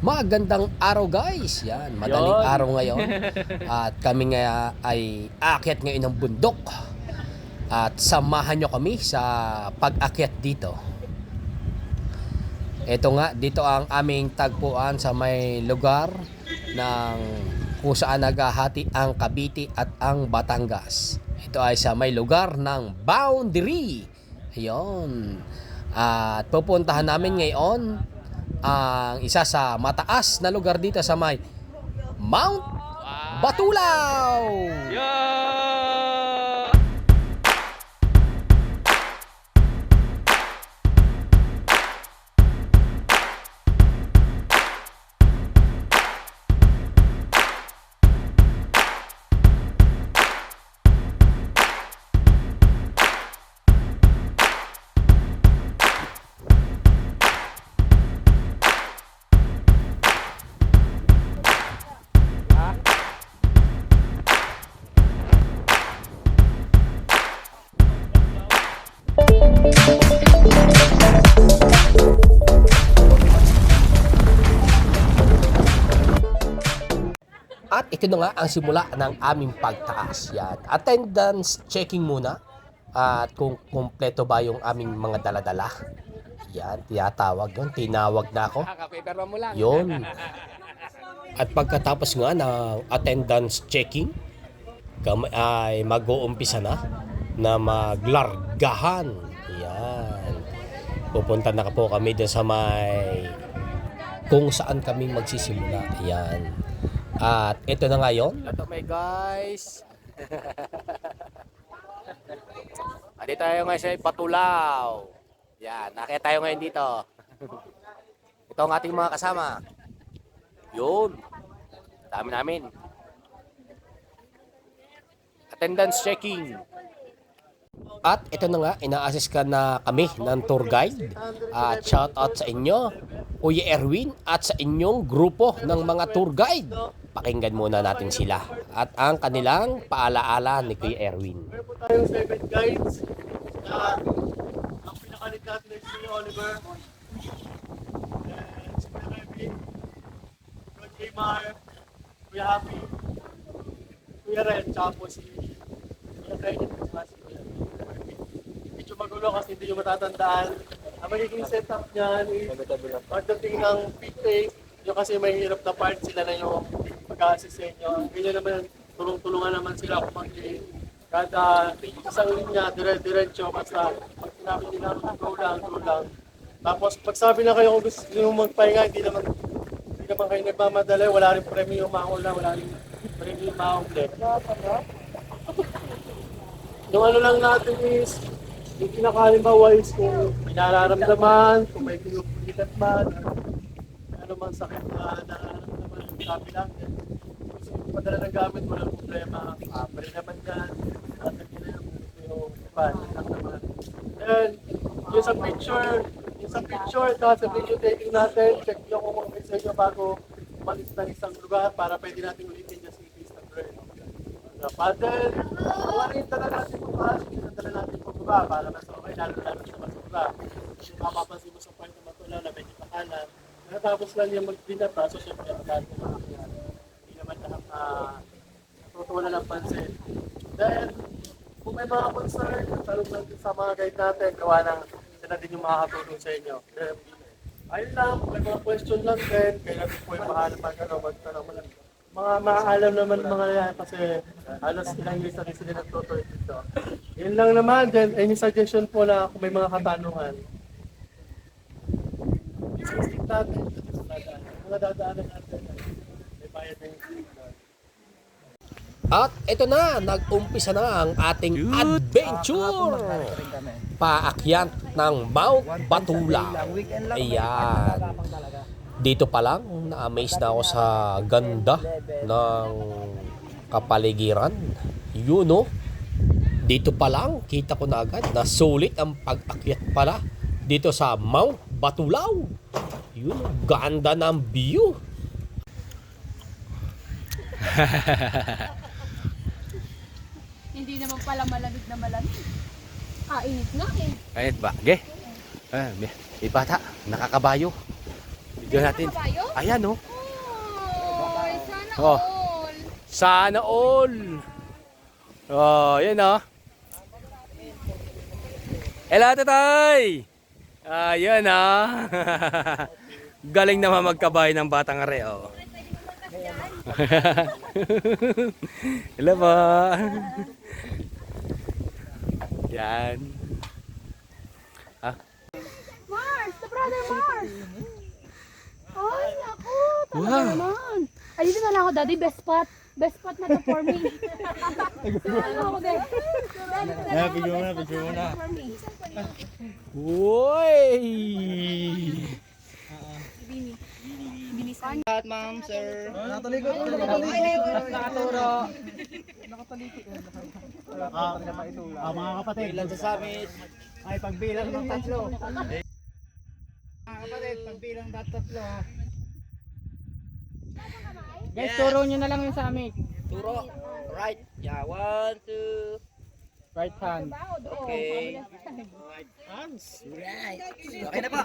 Magandang araw guys. Yan, madaling Yon. araw ngayon. At kami nga ay aakyat ngayon ng bundok. At samahan nyo kami sa pag-akyat dito. Ito nga, dito ang aming tagpuan sa may lugar ng kung saan naghahati ang Cavite at ang Batangas. Ito ay sa may lugar ng boundary. Ayun. At pupuntahan namin ngayon ang isa sa mataas na lugar dito sa may Mount Batulaw. At ito na nga ang simula ng aming pagtaas. Yan. Attendance checking muna. At kung kumpleto ba yung aming mga daladala. Yan, tiyatawag yun. Tinawag na ako. Yun. At pagkatapos nga ng attendance checking, ay mag-uumpisa na na maglargahan. Yan. Pupunta na po kami doon sa may kung saan kami magsisimula. Yan. At ito na ngayon. Ito may guys. Adi tayo ngayon sa Patulaw. Yan, nakita tayo ngayon dito. Ito ang ating mga kasama. Yun. Dami namin. Attendance checking. At ito na nga, ina-assist ka na kami ng tour guide. At shout out sa inyo, Kuya Erwin, at sa inyong grupo ng mga tour guide. Pakinggan muna natin sila. At ang kanilang paalaala ni Kuya Erwin. Meron po tayong seven guides na ang pinakalikat na si Oliver. And si Kuya Kevin, Kuya Jmar, Kuya Happy, Kuya Ren, tsaka po si Kuya Kevin, tsaka si Kuya. Medyo magulo kasi hindi nyo matatandaan. Ang magiging setup niyan is pagdating ng peak day, yung kasi may hirap na part sila na yung mag-assist sa inyo. Ganyan naman, tulong-tulungan naman sila kung mag kada isang linya, dire-diretso, basta pag sinabi nila, go lang, go lang. Tapos pag sabi na kayo kung gusto nyo magpahinga, hindi naman hindi naman kayo nagmamadali, wala rin premyo maula, wala rin premyo maule. Yung ano lang natin is, yung pinakalimbawa is kung may nararamdaman, kung may pinupulitan man, ano man sakit na nararamdaman yung sabi lang. Gusto mo padala ng gamit, walang problema. Pwede naman yan. Tatagyan na yung yung pan, naman. And yung sa picture, yung sa picture, at sa video taking natin, check nyo kung may sa inyo bago umalis ng isang lugar para pwede natin ulitin yung cities na bread. Sa paddle, kung yung dala natin kung paano, yung dala natin kung baba para mas okay, lalo lalo sa mas baba. Yung mapapansin mo sa part na matula na medyo pakanan, natapos lang yung magbinata, so syempre magkano na mangyayari. Hindi naman na natutunan ng pansin. Then, kung may mga concern, tanong natin sa mga guide natin, gawa ng sila din yung makakatulong sa inyo. Then, ayun lang, may mga question lang din, kaya po yung bahala mag, ano, magtanong mo lang. Mga maalam naman mga yan kasi halos ilang years na rin sila nagtutoy dito. Yun lang naman, then any suggestion po na kung may mga katanungan. Natin, mga dadaanan natin, may bayad na yung At ito na, nag-umpisa na ang ating adventure. Paakyat ng Mount Batulaw. Ayan. Dito pa lang, na-amaze na ako sa ganda ng kapaligiran. Yun no. Dito pa lang, kita ko na agad na sulit ang pag-akyat pala dito sa Mount Batulaw. Yun, ganda ng view. Hindi naman pala malamig na malamig. Ah, init nga eh. Kahit ba? Ge. Ah, may, may bata, nakakabayo. Diyan natin. Kabayo? Ayan oh. Oy, sana Oh. all. Sana all. Oh, yan oh. Hello, tatay! Ayan ah. Galing naman magkabay ng batang are, oh. Hello po. Yan. Mars, the brother Mars. Ay, naku, talaga Wow. naman. Ay, dito na lang ako, daddy. Best spot. Best spot na to for me. Ano ako, daddy? Daddy, daddy, picture mo na, picture mo na. Uy! Lahat, ma'am, sir. Ah, mga kapatid. Bilang sa summit. Ay, pagbilang ng tatlo. Mga kapatid, pagbilang dat tatlo. Guys, turo nyo na lang yung summit. Turo. Right. Yeah, one, two. Right hand. Okay. Okay na po.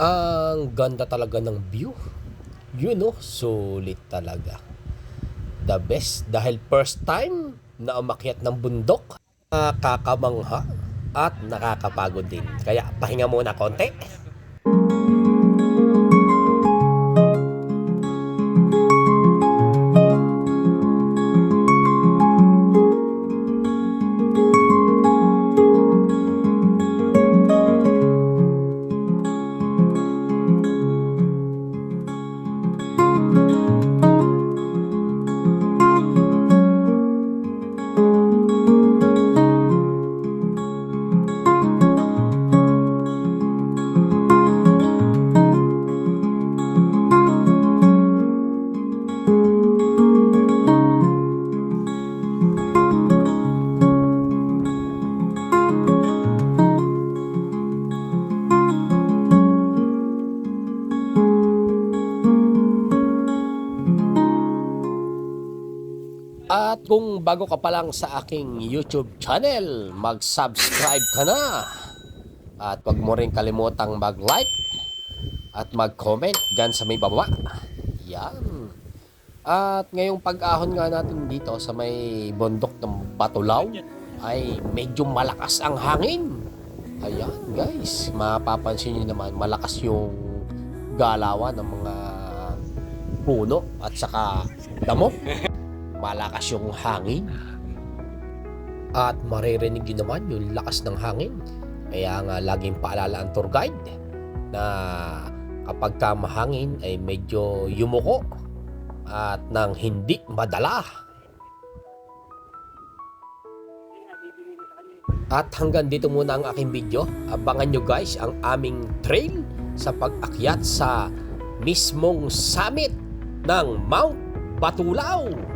Ang ganda talaga ng view. Yun no, sulit talaga. The best dahil first time na umakyat ng bundok, nakakamangha at nakakapagod din. Kaya pahinga muna konti. At kung bago ka pa lang sa aking YouTube channel, mag-subscribe ka na. At wag mo rin kalimutang mag-like at mag-comment dyan sa may baba. Yan. At ngayong pag-ahon nga natin dito sa may bundok ng Batulaw ay medyo malakas ang hangin. Ayan guys, mapapansin nyo naman malakas yung galawan ng mga puno at saka damo malakas yung hangin. At maririnig yun naman yung lakas ng hangin. Kaya nga laging paalala ang tour guide na kapag ka mahangin ay medyo yumuko at nang hindi madala. At hanggang dito muna ang aking video. Abangan nyo guys ang aming trail sa pag-akyat sa mismong summit ng Mount Batulaw.